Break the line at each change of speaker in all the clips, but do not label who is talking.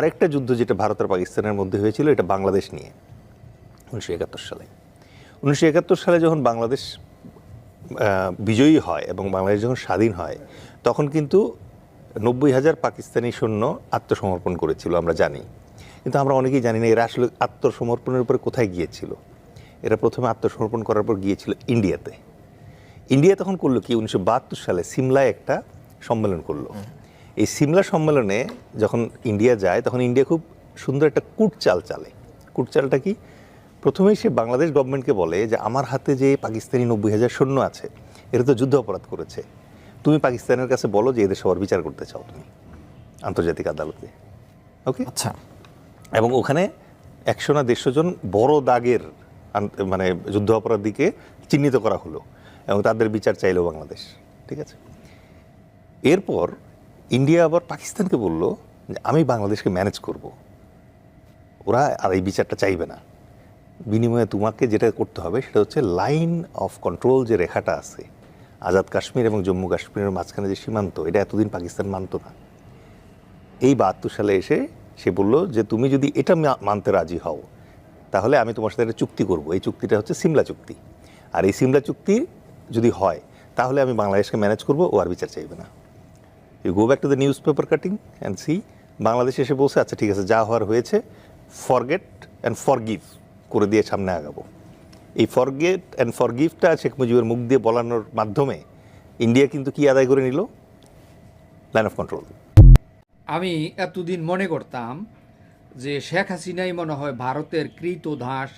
আরেকটা যুদ্ধ যেটা ভারত আর পাকিস্তানের মধ্যে হয়েছিল, এটা বাংলাদেশ নিয়ে, উনিশশো একাত্তর সালে। উনিশশো একাত্তর সালে যখন বাংলাদেশ বিজয়ী হয় এবং বাংলাদেশ যখন স্বাধীন হয়, তখন কিন্তু নব্বই হাজার পাকিস্তানি সৈন্য আত্মসমর্পণ করেছিল, আমরা জানি। কিন্তু আমরা অনেকেই জানি না এরা আসলে আত্মসমর্পণের উপরে কোথায় গিয়েছিল। এরা প্রথমে আত্মসমর্পণ করার পর গিয়েছিল ইন্ডিয়াতে। ইন্ডিয়া তখন করল কি? উনিশশো বাহাত্তর সালে সিমলায় একটা সম্মেলন করল। এই সিমলা সম্মেলনে যখন ইন্ডিয়া যায় তখন ইন্ডিয়া খুব সুন্দর একটা কুটচাল চালে। কুটচালটা কি? প্রথমেই সে বাংলাদেশ গভর্নমেন্টকে বলে যে আমার হাতে যে পাকিস্তানি নব্বই হাজার সৈন্য আছে এরা তো যুদ্ধ অপরাধ করেছে। তুমি পাকিস্তানের কাছে বলো যে এদের সবার বিচার করতে চাও তুমি আন্তর্জাতিক আদালতে। ওকে
আচ্ছা।
এবং ওখানে একশো না দেড়শো জন বড় দাগের মানে যুদ্ধ অপরাধীকে চিহ্নিত করা হলো এবং তাদের বিচার চাইলো বাংলাদেশ। ঠিক আছে? এরপর ইন্ডিয়া আবার পাকিস্তানকে বলল যে, আমি বাংলাদেশকে ম্যানেজ করব। ওরা আর এই বিচারটা চাইবে না। বিনিময়ে তোমাকে যেটা করতে হবে, সেটা হচ্ছে লাইন অফ কন্ট্রোল যে রেখাটা আছে, আজাদ কাশ্মীর এবং জম্মু কাশ্মীরের মাঝখানে যে সীমান্ত, এটা এতদিন পাকিস্তান মানতো না। এই বাহাত্তর সালে এসে সে বলল যে, তুমি যদি এটা মানতে রাজি হও, তাহলে আমি তোমার সাথে একটা চুক্তি করব। এই চুক্তিটা হচ্ছে সিমলা চুক্তি। আর এই সিমলা চুক্তি যদি হয়, তাহলে আমি বাংলাদেশকে ম্যানেজ করব, ও আর বিচার চাইবে না। You go back to the newspaper cutting and see বাংলাদেশে এসে বলছে আচ্ছা ঠিক আছে, যা হওয়ার হয়েছে ফরগেট অ্যান্ড ফরগিভ করে দিয়ে সামনে আগাবো। এই ফরগেট অ্যান্ড ফরগিভটা শেখ মুজিবের মুখ দিয়ে বলানোর মাধ্যমে ইন্ডিয়া কিন্তু কি আদায় করে নিল? লাইন অফ কন্ট্রোল
আমি এতদিন মনে করতাম যে শেখ হাসিনাই মনে হয় ভারতের কৃত দাস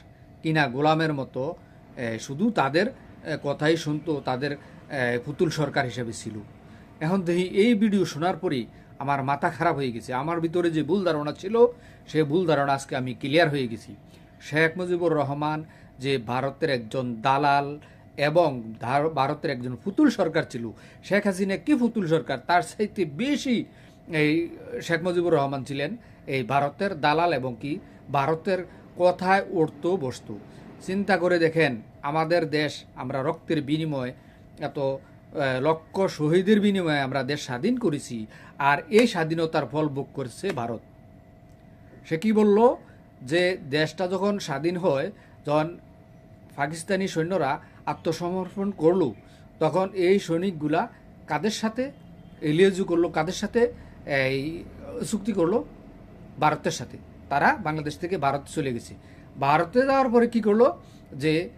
কিনা গোলামের মতো শুধু তাদের কথাই শুনতো, তাদের পুতুল সরকার হিসেবে ছিল। এখন দেখি এই ভিডিও শোনার পরই আমার মাথা খারাপ হয়ে গেছে। আমার ভিতরে যে ভুল ধারণা ছিল, সে ভুল ধারণা আজকে আমি ক্লিয়ার হয়ে গেছি। শেখ মুজিবুর রহমান যে ভারতের একজন দালাল এবং ভারতের একজন ফুতুল সরকার ছিল, শেখ হাসিনা কি ফুতুল সরকার? তার চাইতে বেশি এই শেখ মুজিবুর রহমান ছিলেন এই ভারতের দালাল এবং কি ভারতের কথায় উঠতো, বসতো। চিন্তা করে দেখেন, আমাদের দেশ আমরা রক্তের বিনিময়ে এত লক্ষ শহীদের বিনিময়ে আমরা দেশ স্বাধীন করেছি আর এই স্বাধীনতার ফল ভোগ করছে ভারত। সে কি বলল? যে দেশটা যখন স্বাধীন হয়, যখন পাকিস্তানি সৈন্যরা আত্মসমর্পণ করল, তখন এই সৈনিকগুলা কাদের সাথে? এলিয়াজু করল কাদের সাথে? এই চুক্তি করল ভারতের সাথে। তারা বাংলাদেশ থেকে ভারত চলে গেছে। ভারতে যাওয়ার পরে কি করল? যে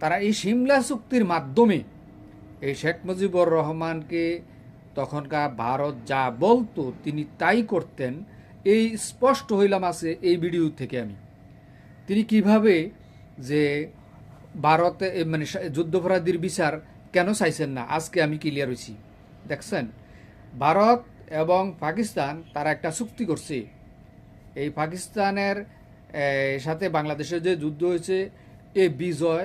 তারা এই সিমলা চুক্তির মাধ্যমে এই শেখ মুজিবুর রহমানকে তখনকার ভারত যা বলতো, তিনি তাই করতেন। এই স্পষ্ট হইলাম আছে এই ভিডিও থেকে আমি। তিনি কীভাবে যে ভারতে মানে যুদ্ধাপরাধীর বিচার কেন চাইছেন না, আজকে আমি ক্লিয়ার হয়েছি দেখছেন? ভারত এবং পাকিস্তান তারা একটা চুক্তি করছে। এই পাকিস্তানের সাথে বাংলাদেশের যে যুদ্ধ হয়েছে এই বিজয়,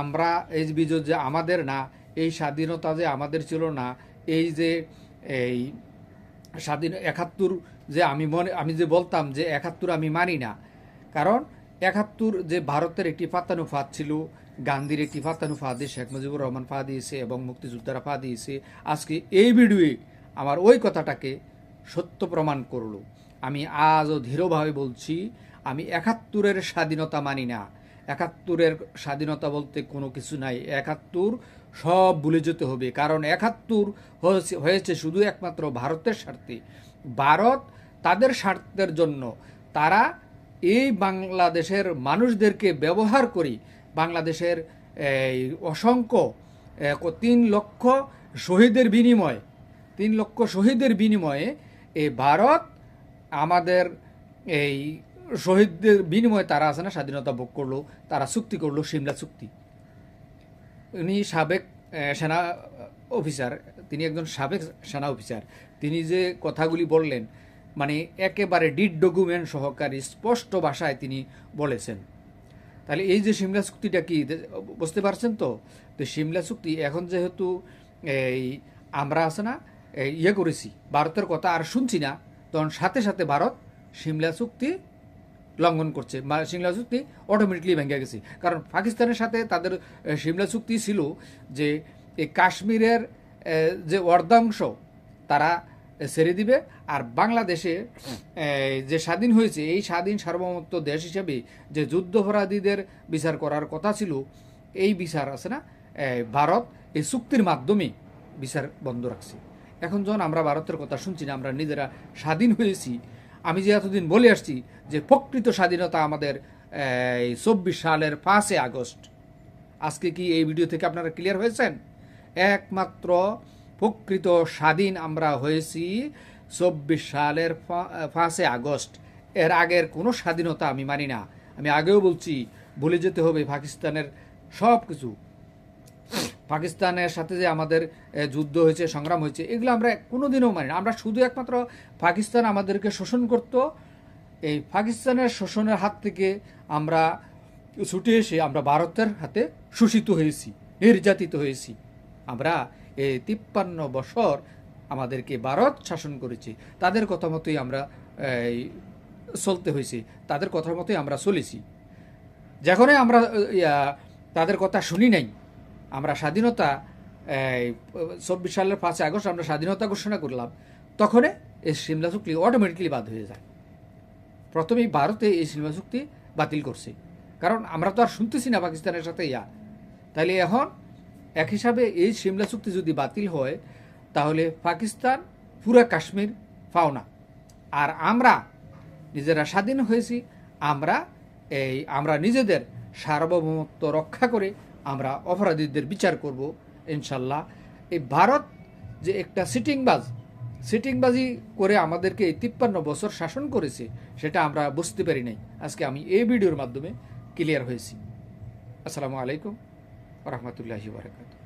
আমরা, এই বিজয় যে আমাদের না এই স্বাধীনতা যে আমাদের ছিল না, এই যে, এই স্বাধীন, একাত্তর যে আমি মনে, আমি যে বলতাম যে একাত্তর আমি মানি না। কারণ একাত্তর যে ভারতের একটি ফাতানু ফাঁদ ছিল, গান্ধীর একটি ফাতানু ফাঁদে শেখ মুজিবুর রহমান ফা দিয়েছে এবং মুক্তিযোদ্ধারা ফা দিয়েছে, আজকে এই ভিডিওয়ে আমার ওই কথাটাকে সত্য প্রমাণ করল। আমি আজও দৃঢ়ভাবে বলছি, আমি একাত্তরের স্বাধীনতা মানি না। একাত্তরের স্বাধীনতা বলতে কোনো কিছু নাই। একাত্তর সব ভুলে যেতে হবে। কারণ একাত্তর হয়েছে শুধু একমাত্র ভারতের স্বার্থে। ভারত তাদের স্বার্থের জন্য। তারা এই বাংলাদেশের মানুষদেরকে ব্যবহার করি বাংলাদেশের, এই, অসংখ্য তিন লক্ষ শহীদের বিনিময়ে, তিন লক্ষ শহীদের বিনিময়ে এই ভারত আমাদের, এই, শহীদদের বিনিময়ে তারা আছে না, স্বাধীনতা ভোগ করল, তারা চুক্তি করল, সিমলা চুক্তি। উনি সাবেক সেনা অফিসার, তিনি একজন সাবেক সেনা অফিসার। তিনি যে কথাগুলি বললেন মানে একেবারে ডিড ডকুমেন্ট সহকারী স্পষ্ট ভাষায় তিনি বলেছেন। তাহলে এই যে সিমলা চুক্তিটা কি বুঝতে পারছেন তো? তো সিমলা চুক্তি এখন যেহেতু, এই আমরা আছে না ইয়ে করেছি, ভারতের কথা আর শুনছি না, তখন সাথে সাথে ভারত সিমলা চুক্তি লঙ্ঘন করছে। মা- সিমলা চুক্তি অটোমেটিকলি ভেঙে গেছে। কারণ পাকিস্তানের সাথে তাদের সিমলা চুক্তি ছিল যে এই কাশ্মীরের যে অর্ধাংশ তারা ছেড়ে দিবে আর বাংলাদেশে যে স্বাধীন হয়েছে, এই স্বাধীন সার্বভৌমত্ব দেশ হিসেবে যে যুদ্ধাপরাধীদের বিচার করার কথা ছিল, এই বিচার আছে না? ভারত এই চুক্তির মাধ্যমে বিচার বন্ধ রাখছে। এখন যখন আমরা ভারতের কথা শুনছি না, আমরা নিজেরা স্বাধীন হয়েছি আমি যে এতদিন বলে আসছি যে প্রকৃত স্বাধীনতা আমাদের, এই চব্বিশ সালের পাঁচে আগস্ট। আজকে কি এই ভিডিও থেকে আপনারা ক্লিয়ার হয়েছেন? একমাত্র প্রকৃত স্বাধীন আমরা হয়েছি চব্বিশ সালের পাঁচে আগস্ট। এর আগের কোনো স্বাধীনতা আমি মানি না। আমি আগেও বলছি, ভুলে যেতে হবে পাকিস্তানের সব কিছু পাকিস্তানের সাথে যে আমাদের যুদ্ধ হয়েছে, সংগ্রাম হয়েছে, এগুলো আমরা কোনোদিনও মানি না। আমরা শুধু একমাত্র পাকিস্তান আমাদেরকে শোষণ করত। এই পাকিস্তানের শোষণের হাত থেকে আমরা ছুটে এসে আমরা ভারতের হাতে শোষিত হয়েছি, নির্যাতিত হয়েছি। আমরা এই তিপ্পান্ন বছর আমাদেরকে ভারত শাসন করেছে। তাদের কথা মতোই আমরা চলতে হয়েছে। তাদের কথা মতোই আমরা চলেছি। যখনই আমরা তাদের কথা শুনি নাই আমরা স্বাধীনতা চব্বিশ সালের পাঁচই আগস্ট আমরা স্বাধীনতা ঘোষণা করলাম, তখন এই সিমলা চুক্তি অটোমেটিকলি বাদ হয়ে যায়। প্রথমেই ভারতে এই সিনেমা চুক্তি বাতিল করছে। কারণ আমরা তো আর শুনতেছি না পাকিস্তানের সাথে ইয়া। তাহলে এখন এক হিসাবে এই সিমলা চুক্তি যদি বাতিল হয়, তাহলে পাকিস্তান পুরা কাশ্মীর পাও না। আর আমরা নিজেরা স্বাধীন হয়েছি, আমরা এই, আমরা নিজেদের সার্বভৌমত্ব রক্ষা করে আমরা অপরাধীদের বিচার করব, ইনশাল্লাহ। এই ভারত যে একটা সিটিংবাজ, সিটিংবাজি করে আমাদেরকে এই তিপ্পান্ন বছর শাসন করেছে, সেটা আমরা বুঝতে পারি নাই। আজকে আমি এই ভিডিওর মাধ্যমে ক্লিয়ার হয়েছি। আসসালামু আলাইকুম রহমতুল্লাহি বারকাত